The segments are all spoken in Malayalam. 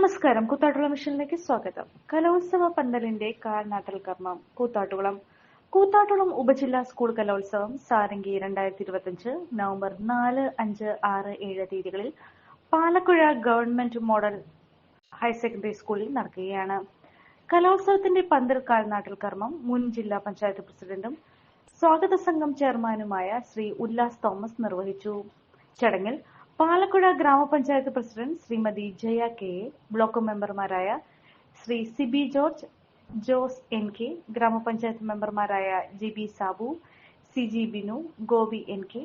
നമസ്കാരം. കൂത്താട്ടുള്ള മിഷനിലേക്ക് സ്വാഗതം. കലോത്സവ പന്തലിന്റെ കാൽനാട്ടൽ കർമ്മം കൂത്താട്ടുകുളം. കൂത്താട്ടുളം ഉപജില്ലാ സ്കൂൾ കലോത്സവം സാരംഗി രണ്ടായിരത്തി ഇരുപത്തിയഞ്ച് നവംബർ നാല് അഞ്ച് ആറ് ഏഴ് തീയതികളിൽ Palakkuzha government model higher secondary സ്കൂളിൽ നടക്കുകയാണ്. കലോത്സവത്തിന്റെ പന്തൽ കാൽനാട്ടൽ കർമ്മം മുൻ ജില്ലാ പഞ്ചായത്ത് പ്രസിഡന്റും സ്വാഗത സംഘം ചെയർമാനുമായ ശ്രീ ഉല്ലാസ് തോമസ് നിർവഹിച്ചു. ചടങ്ങിൽ Palakkuzha gramapanchayat president Shrimathi Jaya K A block മെമ്പർമാരായ ശ്രീ സിബി ജോർജ് ജോസ് എൻ കെ ഗ്രാമപഞ്ചായത്ത് മെമ്പർമാരായ G B Sabu C G Binu Gopi N K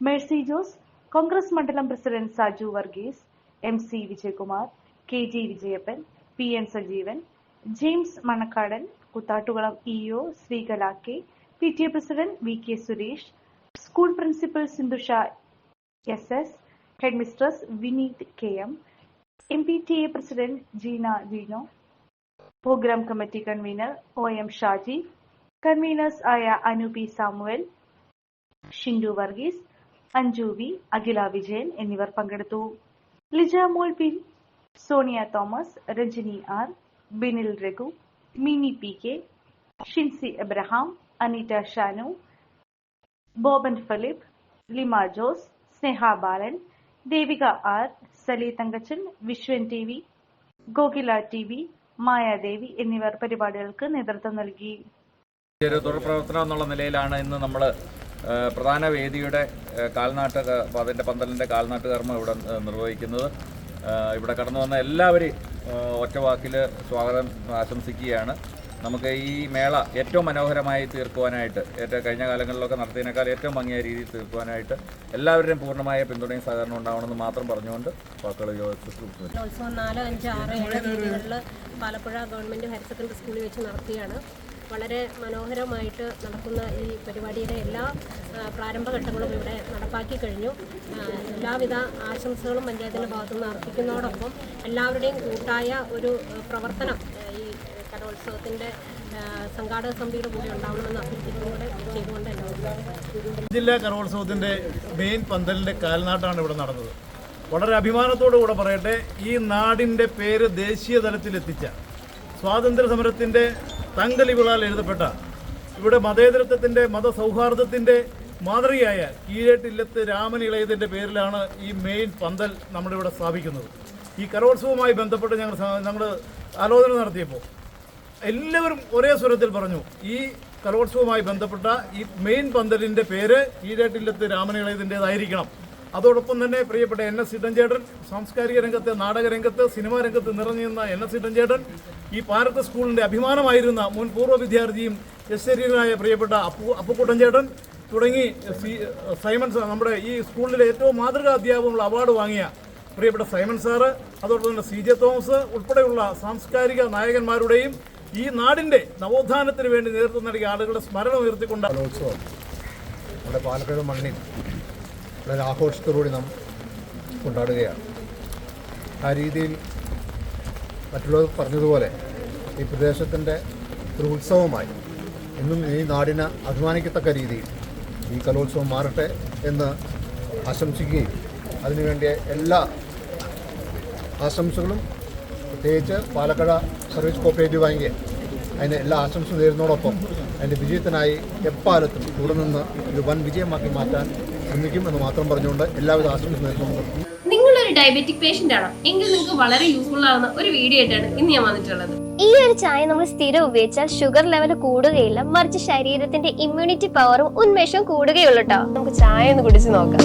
Mercy Jose Congress മണ്ഡലം president Saju Varghese M C Vijayakumar K G Vijayappan P N Sajeevan James Manakkadan Koothattukulam E O Sreekala K P T A president V K Suresh school principal Sindhusha S S head mistress Vineeth K M M P T A president Jeena Veeno programme committee convener O M Shaji conveners ആയ അനു പി സാമുവൽ ഷിൻഡു വർഗീസ് അഞ്ജു വി അഖില വിജയൻ എന്നിവർ പങ്കെടുത്തു. Lijamol P Sonia Thomas Rajani R Binil Raghu Mini P K Shincy Abraham Aneeta Shanu Boban Philip Lima Jose Sneha Balan Devika R Sali Thankachan Viswan T V Gokila T V Mayadevi എന്നിവർ പരിപാടികൾക്ക് നേതൃത്വം നൽകി. ഒരു തുടർപ്രവർത്തനം എന്നുള്ള നിലയിലാണ് ഇന്ന് നമ്മൾ പ്രധാന വേദിയുടെ കാൽനാട്ട് അതിന്റെ പന്തലിന്റെ കാൽനാട്ട് കർമ്മം ഇവിടെ നിർവഹിക്കുന്നത്. ഇവിടെ കടന്നു വന്ന എല്ലാവരെയും ഒറ്റവാക്കിൽ സ്വാഗതം ആശംസിക്കുകയാണ്. നമുക്ക് ഈ മേള ഏറ്റവും മനോഹരമായി തീർക്കുവാനായിട്ട് ഏറ്റവും കഴിഞ്ഞ കാലങ്ങളിലൊക്കെ നടത്തിയതിനേക്കാൾ ഏറ്റവും ഭംഗിയായ രീതിയിൽ തീർക്കുവാനായിട്ട് എല്ലാവരുടെയും പൂർണമായ പിന്തുണയും സഹകരണം ഉണ്ടാവണമെന്ന് മാത്രം പറഞ്ഞുകൊണ്ട് വാക്കുകൾ യോഗത്തിൽ പാലപ്പുഴ ഗവൺമെന്റ് ഹയർ സെക്കൻഡറി സ്കൂളിൽ വെച്ച് നടത്തിയാണ്. വളരെ മനോഹരമായിട്ട് നടക്കുന്ന ഈ പരിപാടിയുടെ എല്ലാ പ്രാരംഭഘട്ടങ്ങളും ഇവിടെ നടപ്പാക്കി കഴിഞ്ഞു. എല്ലാവിധ ആശംസകളും പഞ്ചായത്തിന്റെ ഭാഗത്തുനിന്ന് അർപ്പിക്കുന്നതോടൊപ്പം എല്ലാവരുടെയും കൂട്ടായ ഒരു പ്രവർത്തനം ആ, സംഘാടക സമിതിയുടെ കൂടെ ഉണ്ടാവണമെന്ന് എല്ലാവരും ജില്ലാ കലോത്സവത്തിന്റെ മെയിൻ പന്തലിന്റെ കാൽനാട്ടാണ് ഇവിടെ നടന്നത്. വളരെ അഭിമാനത്തോടു കൂടെ പറയട്ടെ ഈ നാടിന്റെ പേര് ദേശീയ തലത്തിലെത്തിച്ച സ്വാതന്ത്ര്യ സമരത്തിന്റെ തങ്കലിവിളാൽ എഴുതപ്പെട്ട ഇവിടെ മതേതരത്വത്തിന്റെ മതസൗഹാർദ്ദത്തിന്റെ മാതൃകയായ കീഴേട്ടില്ലത്ത് രാമൻ ഇളയതിന്റെ പേരിലാണ് ഈ മെയിൻ പന്തൽ നമ്മുടെ ഇവിടെ സ്ഥാപിക്കുന്നത്. ഈ കലോത്സവവുമായി ബന്ധപ്പെട്ട് ഞങ്ങൾ ഞങ്ങൾ ആലോചന നടത്തിയപ്പോൾ എല്ലാവരും ഒരേ സ്വരത്തിൽ പറഞ്ഞു ഈ കലോത്സവവുമായി ബന്ധപ്പെട്ട ഈ മെയിൻ പന്തലിന്റെ പേര് ഈരാട്ടില്ലത്ത് രാമനിളയതിന്റെതായിരിക്കണം അതോടൊപ്പം തന്നെ പ്രിയപ്പെട്ട എൻ എസ് ഇടഞ്ചേട്ടൻ സാംസ്കാരിക രംഗത്ത് നാടക രംഗത്ത് സിനിമാ രംഗത്ത് നിറഞ്ഞു നിന്ന എൻ എസ് ഇടഞ്ചേട്ടൻ ഈ പാരത്ത് സ്കൂളിന്റെ അഭിമാനമായിരുന്ന മുൻ പൂർവ വിദ്യാർത്ഥിയും യശരീരനായ പ്രിയപ്പെട്ട അപ്പു അപ്പുക്കുട്ടൻചേട്ടൻ തുടങ്ങി സൈമൺ നമ്മുടെ ഈ സ്കൂളിലെ ഏറ്റവും മാതൃകാ അധ്യാപകമുള്ള അവാർഡ് വാങ്ങിയ പ്രിയപ്പെട്ട സൈമൺ സാറ് അതോടൊപ്പം തന്നെ സി ജെ തോമസ് ഉൾപ്പെടെയുള്ള സാംസ്കാരിക നായകന്മാരുടെയും ഈ നാടിന്റെ നവോത്ഥാനത്തിന് വേണ്ടി നേതൃത്വം നൽകിയ ആളുകളുടെ സ്മരണ ഉയർത്തിക്കൊണ്ട് കലോത്സവം നമ്മുടെ പാലക്കാട് മണ്ണിൽ വളരെ ആഘോഷത്തോടുകൂടി നാം കൊണ്ടാടുകയാണ്. ആ രീതിയിൽ മറ്റുള്ളവർ പറഞ്ഞതുപോലെ ഈ പ്രദേശത്തിന്റെ ഒരു ഉത്സവമായി ഇന്നും ഈ നാടിന് അഭിമാനിക്കത്തക്ക രീതിയിൽ ഈ കലോത്സവം മാറട്ടെ എന്ന് ആശംസിക്കുകയും അതിനുവേണ്ടിയ എല്ലാ ആശംസകളും പ്രത്യേകിച്ച് പാലക്കാട് സർവീസ് കോപ്പറേറ്റീവ് ബാങ്ക് അതിന് എല്ലാ ആശംസ നേരുന്നതോടൊപ്പം അതിന്റെ വിജയത്തിനായി എപ്പാലത്തും കൂടെ നിന്ന് ഒരു വൻ വിജയമാക്കി മാറ്റാൻ ശ്രമിക്കും എന്ന് മാത്രം പറഞ്ഞുകൊണ്ട് എല്ലാവിധ ആശംസ നേരുന്നുണ്ട്. നിങ്ങളൊരു ഡയബറ്റിക് പേഷ്യന്റ് ആണോ. എങ്കിൽ നിങ്ങൾക്ക് വളരെ യൂസ്ഫുൾ ആവുന്ന ഒരു വീഡിയോ ആയിട്ടാണ് ഇന്ന് ഞാൻ വന്നിട്ടുള്ളത്. ഈ ഒരു ചായ നമ്മൾ സ്ഥിരം ഉപയോഗിച്ചാൽ ഷുഗർ ലെവൽ കൂടുകയില്ല മറിച്ച് ശരീരത്തിന്റെ ഇമ്മ്യൂണിറ്റി പവറും ഉന്മേഷവും കൂടുകയുള്ളൂ കേട്ടോ നമുക്ക് ചായ ഒന്ന് കുടിച്ചു നോക്കാം.